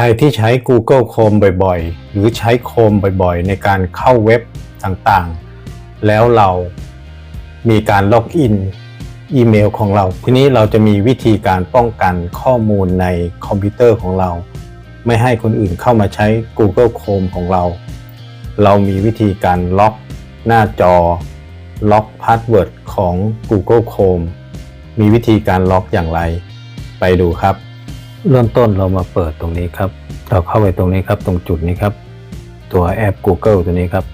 รที่ใช้ Google Chrome บ่อยๆ หรือใช้ Chrome บ่อยๆ ในการเข้าเว็บต่างๆ แล้วเรามีการล็อกอินอีเมลของเรา ทีนี้เราจะมีวิธีการป้องกันข้อมูลในคอมพิวเตอร์ของเรา ไม่ให้คนอื่นเข้ามาใช้ Google Chrome ของเรา เรามีวิธีการล็อกหน้าจอ ล็อกพาสเวิร์ดของ Google Chrome มีวิธีการล็อกอย่างไร ไปดูครับ เริ่มต้นเรามาเปิดตรงนี้ครับ เราเข้าไปตรงนี้ครับ ตรงจุดนี้ครับ ตัวแอป Google ตัวนี้ครับ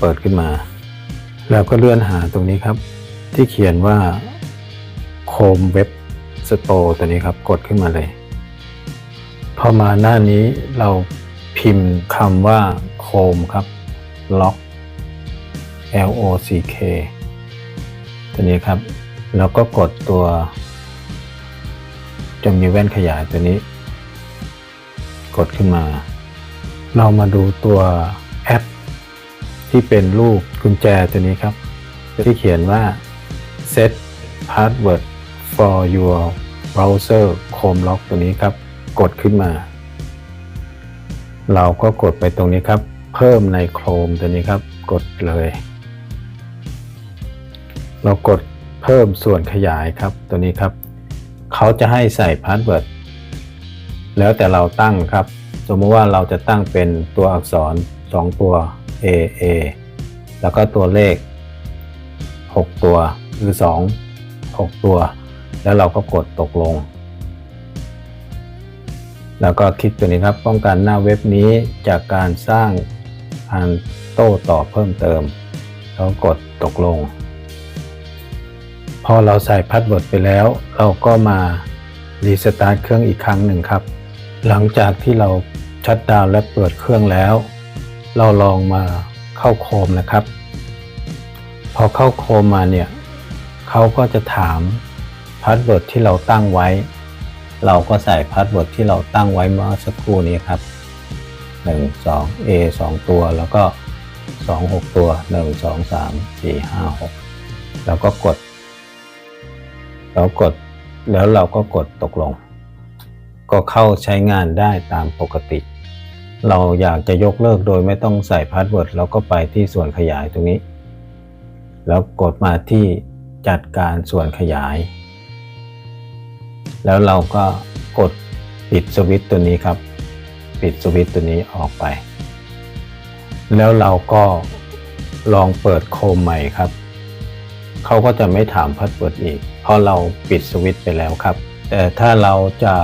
เปิดขึ้นมา แล้วก็เลื่อนหาตรงนี้ครับ ที่เขียนว่า Chrome Web Store ตัวนี้ครับ กดขึ้นมาเลย พอมาหน้านี้เราพิมพ์คำว่า Chrome ครับล็อก L O C K ตัวนี้ครับ แล้วก็กดตัว จะมีแว่นขยายตัวนี้ กดขึ้นมา เรามาดูตัวแอป ที่เป็นรูปกุญแจตัวนี้ครับ ที่เขียนว่า set password for your browser Chrome lock ตัวนี้ครับ กดขึ้นมา เราก็กดไปตรงนี้ครับ เพิ่มใน Chrome ตัวนี้ครับ กดเลย เรากดเพิ่มส่วนขยายครับตัวนี้ครับ เขาจะให้ใส่พาสเวิร์ดแล้วแต่เราตั้งครับ สมมติว่าเราจะตั้งเป็นตัวอักษร 2 ตัว A A แล้วก็ตัวเลข 6 ตัวคือ 2 6 ตัว แล้วเราก็กดตกลง แล้วก็คลิกตัวนี้ครับ ป้องกันหน้าเว็บนี้จากการสร้างการโต้ตอบเพิ่มเติม แล้วกดตกลง พอเราใส่พาสเวิร์ดไปแล้ว เราก็มารีสตาร์ทเครื่องอีกครั้งหนึ่งครับ หลังจากที่เราชัดดาวและเปิดเครื่องแล้ว เราลองมาเข้าโคมนะครับ พอเข้าโคมมาเนี่ยเขาก็จะถามพาสเวิร์ดที่เราตั้งไว้ เราก็ใส่พาสเวิร์ดที่เราตั้งไว้เมื่อสักครู่นี้ครับ 1 2 A 2 ตัวแล้วก็ 2 6 ตัว 1 2 3 4 5 6 แล้วก็กด เรากดแล้วเราก็กดตกลง ก็เข้าใช้งานได้ตามปกติ เราอยากจะยกเลิกโดยไม่ต้องใส่พาสเวิร์ดเราก็ไปที่ส่วนขยายตรงนี้ แล้วกดมาที่จัดการส่วนขยาย แล้วเราก็กดปิดสวิตช์ตัวนี้ครับ ปิดสวิตช์ตัวนี้ออกไป แล้วเราก็ลองเปิดโคมใหม่ครับ เขาก็จะไม่ถามพาสเวิร์ดอีก เพราะเราปิดสวิตช์ไปแล้วครับ แต่ถ้าเราจะ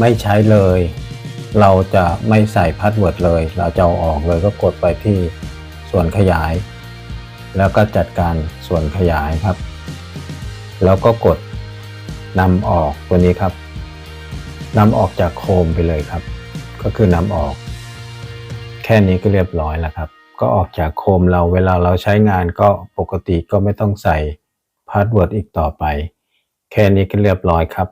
ไม่ใช้เลย เราจะไม่ใส่พาสเวิร์ดเลย เราจะเอาออกเลยก็กดไปที่ส่วนขยาย แล้วก็จัดการส่วนขยายครับ แล้วก็กดนำออกตัวนี้ครับนำออกจากโคมไปเลยครับ ก็คือนำออก แค่นี้ก็เรียบร้อยแล้วครับ ก็ออกจากโคมเราเวลาเราใช้งานก็ปกติก็ไม่ต้องใส่พาสเวิร์ดอีกต่อไป แค่นี้ก็เรียบร้อยครับ